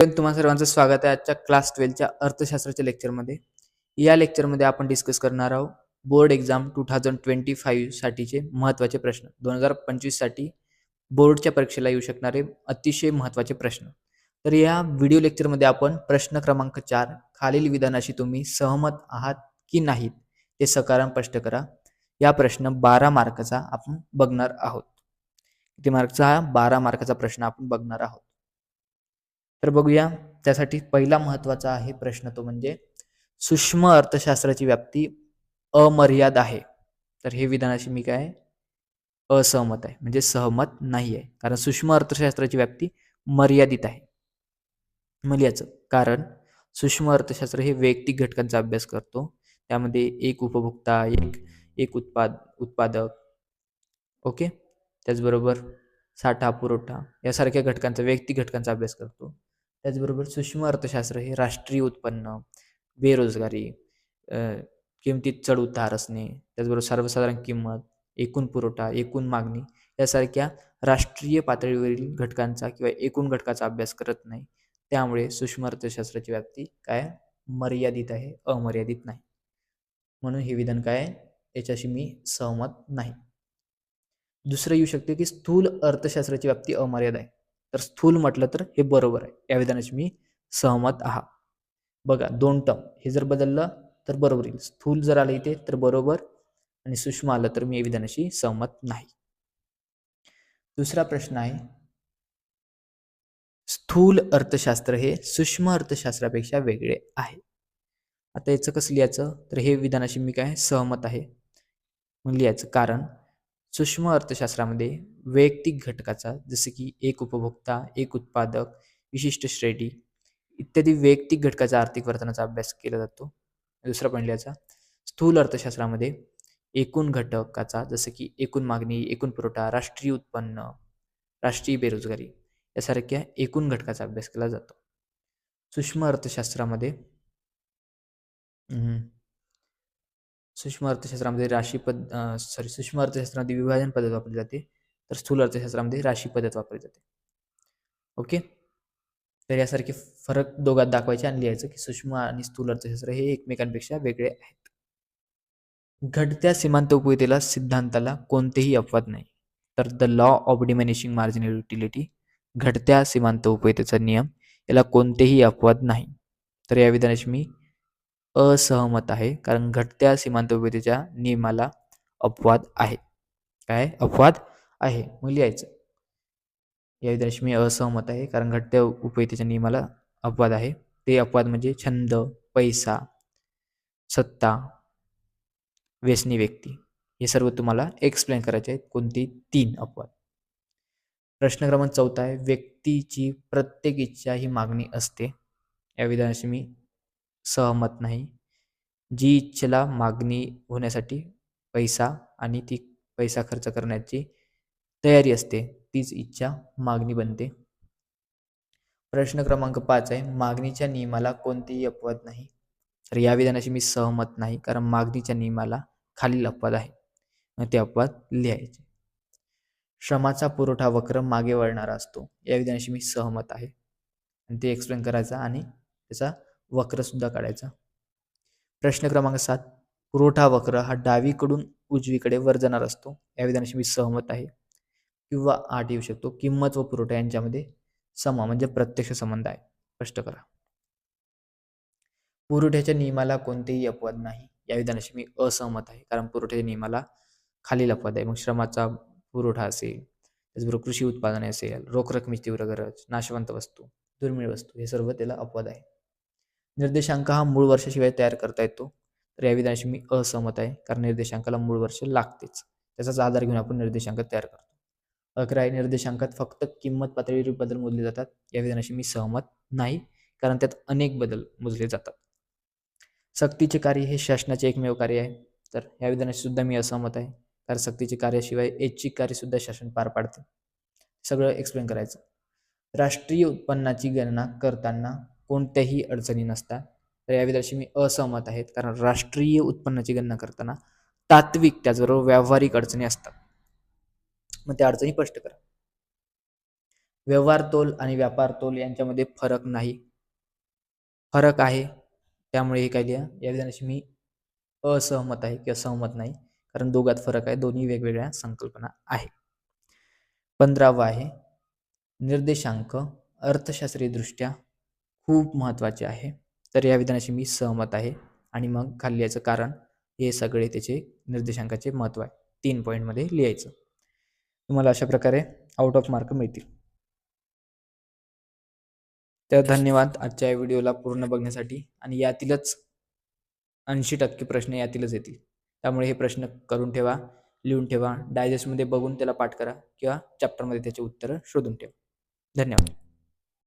तुम्हा सर्वांचं स्वागत आहे आजच्या क्लास ट्वेल्वच्या अर्थशास्त्राच्या लेक्चरमध्ये या लेक्चरमध्ये आपण डिस्कस करणार आहोत board exam two thousand twenty five साठीचे महत्त्वाचे प्रश्न. दोन हजार पंचवीससाठी बोर्डच्या परीक्षेला येऊ शकणारे अतिशय महत्त्वाचे प्रश्न. तर या व्हिडिओ लेक्चरमध्ये आपण प्रश्न क्रमांक चार खालील विधानाशी तुम्ही सहमत आहात की नाहीत ते सकारण स्पष्ट करा. या प्रश्न बारा मार्काचा आपण बघणार आहोत. किती मार्कचा? हा बारा मार्काचा प्रश्न आपण बघणार आहोत. तर बघूया. त्यासाठी पहिला महत्त्वाचा आहे प्रश्न तो म्हणजे सूक्ष्म अर्थशास्त्राची व्याप्ती अमर्याद आहे. तर हे विधानाशी मी काय असहमत आहे. म्हणजे सहमत नाही आहे. कारण सूक्ष्म अर्थशास्त्राची व्याप्ती मर्यादित आहे. मग याचं कारण सूक्ष्म अर्थशास्त्र हे वैयक्तिक घटकांचा अभ्यास करतो. त्यामध्ये एक उपभोक्ता एक एक उत्पाद उत्पादक ओके? त्याचबरोबर साठा पुरवठा यासारख्या घटकांचा वैयक्तिक घटकांचा अभ्यास करतो. त्याचबरोबर सूक्ष्म अर्थशास्त्र हे राष्ट्रीय उत्पन्न बेरोजगारी किमतीत चढ उतार असणे त्याचबरोबर सर्वसाधारण किंमत एकूण पुरवठा एकूण मागणी यासारख्या राष्ट्रीय पातळीवरील घटकांचा किंवा एकूण घटकाचा अभ्यास करत नाही. त्यामुळे सूक्ष्म अर्थशास्त्राची व्याप्ती काय? मर्यादित आहे अमर्यादित नाही. म्हणून हे विधान काय? याच्याशी मी सहमत नाही. दुसरं येऊ शकते की स्थूल अर्थशास्त्राची व्याप्ती अमर्याद आहे. तर स्थूल म्हटलं तर हे बरोबर आहे. या विधानाशी मी सहमत आहात. बघा दोन टर्म. हे जर बदललं तर बरोबर येईल. स्थूल जर आलं इथे तर बरोबर आणि सूक्ष्म आलं तर मी या विधानाशी सहमत नाही. दुसरा प्रश्न आहे. स्थूल अर्थशास्त्र हे सूक्ष्म अर्थशास्त्रापेक्षा वेगळे आहे. आता याचं कसं लिहायचं? तर हे विधानाशी मी काय सहमत आहे? मग लिहायचं कारण सूक्ष्म अर्थशास्त्रामध्ये वैयक्तिक घटकाचा जसे की एक उपभोक्ता एक उत्पादक विशिष्ट श्रेणी इत्यादी वैयक्तिक घटकाचा आर्थिक वर्तनाचा अभ्यास केला जातो. दुसरा पॉईंट स्थूल अर्थशास्त्रामध्ये एकूण घटकाचा जसं की एकूण मागणी एकूण पुरवठा राष्ट्रीय उत्पन्न राष्ट्रीय बेरोजगारी यासारख्या एकूण घटकाचा अभ्यास केला जातो. सूक्ष्म अर्थशास्त्रामध्ये सूक्ष्म अर्थशास्त्रामध्ये राशी पद सॉरी सूक्ष्म अर्थशास्त्रामध्ये विभाजन पद्धत वापरली जाते. तर स्थूल अर्थशास्त्रामध्ये राशी पद्धत वापरली जाते. ओके? तर यासारखे फरक दोघात दाखवायचे आणि लिहायचं की सूक्ष्म आणि स्थूल अर्थशास्त्र हे एकमेकांपेक्षा वेगळे आहेत. घडत्या सीमांत उपयोगितेला सिद्धांताला कोणतेही अपवाद नाही. तर the law of diminishing marginal utility घडत्या सीमांत उपयोगितेचा नियम याला कोणतेही अपवाद नाही. तर या विधानाशी मी असहमत आहे कारण घटत्या सीमांत उपयोगितेच्या नियमाला अपवाद आहे. काय? अपवाद आहे. मग लिहायचं. या विधानाशी मी असहमत आहे. कारण घटत्या उपयोगितेच्या नियमाला अपवाद आहे. ते अपवाद म्हणजे छंद पैसा सत्ता व्यसनी व्यक्ती. हे सर्व तुम्हाला एक्सप्लेन करायचे आहेत. कोणती? तीन अपवाद. प्रश्न क्रमांक चौथा आहे. व्यक्तीची प्रत्येक इच्छा ही मागणी असते. या विधानाशी मी सहमत नाही. जी इच्छेला मागणी होण्यासाठी पैसा आणि ती पैसा खर्च करण्याची तयारी असते तीच इच्छा मागणी बनते. प्रश्न क्रमांक पाच आहे मागणीच्या नियमाला कोणतेही अपवाद नाही. तर या विधानाशी मी सहमत नाही कारण मागणीच्या नियमाला खालील अपवाद आहे. ते अपवाद लिहायचे. श्रमाचा पुरवठा वक्र मागे वळणारा असतो या विधानाशी मी सहमत आहे. आणि ते एक्सप्लेन करायचा आणि त्याचा वक्र सुद्धा काढायचा. प्रश्न क्रमांक सात पुरवठा वक्र हा डावीकडून उजवीकडे वर जाणार असतो या विधानाशी मी सहमत आहे. किंवा आठ येऊ शकतो. किंमत व पुरवठा यांच्यामध्ये समा म्हणजे प्रत्यक्ष संबंध आहे. स्पष्ट करा. पुरवठ्याच्या नियमाला कोणतेही अपवाद नाही. या विधानाशी मी असहमत आहे. कारण पुरवठ्याच्या नियमाला खालील अपवाद आहे. मग श्रमाचा पुरवठा असेल त्याचबरोबर कृषी उत्पादने असेल रोख रकमेची तीव्र गरज नाशवंत वस्तू दुर्मिळ वस्तू हे सर्व त्याला अपवाद आहे. निर्देशांक हा मूळ वर्षाशिवाय तयार करता येतो. तर या विधानाशी मी असहमत आहे. कारण निर्देशांकाला मूळ वर्ष लागतेच. त्याचाच आधार घेऊन आपण निर्देशांक तयार करतो. अकरा निर्देशांकात फक्त किंमत पातळीवर बदल मोजले जातात. या विधानाशी मी सहमत नाही कारण त्यात अनेक बदल मोजले जातात. सक्तीचे कार्य हे शासनाचे एकमेव कार्य आहे. तर या विधानाशी सुद्धा मी असहमत आहे कारण सक्तीचे कार्याशिवाय ऐच्छिक कार्यसुद्धा शासन पार पाडते. सगळं एक्सप्लेन करायचं. राष्ट्रीय उत्पन्नाची गणना करताना कोणत्याही अडचणी नसतात. तर या विधानाशी मी असहमत आहेत कारण राष्ट्रीय उत्पन्नाची गणना करताना तात्विक त्याचबरोबर व्यावहारिक अडचणी असतात. मग त्या अडचणी स्पष्ट करा. व्यवहार तोल आणि व्यापार तोल यांच्यामध्ये फरक नाही. फरक आहे. त्यामुळे हे काय लिहा? या विधानाशी मी असहमत आहे किंवा सहमत नाही. कारण दोघात फरक आहे. दोन्ही वेगवेगळ्या संकल्पना आहे पंधरावा आहे. निर्देशांक अर्थशास्त्रीय दृष्ट्या खूप महत्त्वाचे आहे. तर या विधानाशी मी सहमत आहे. आणि मग खाली याचं कारण हे सगळे त्याचे निर्देशांकाचे महत्त्व आहे. तीन पॉईंटमध्ये लिहायचं. तुम्हाला अशा प्रकारे आउट ऑफ मार्क मिळतील. तर धन्यवाद आजच्या या व्हिडिओला पूर्ण बघण्यासाठी आणि यातीलच ऐंशी टक्के प्रश्न यातीलच येतील. त्यामुळे हे प्रश्न करून ठेवा लिहून ठेवा डायजेस्टमध्ये बघून त्याला पाठ करा किंवा चॅप्टरमध्ये त्याचे उत्तरं शोधून ठेवा. धन्यवाद.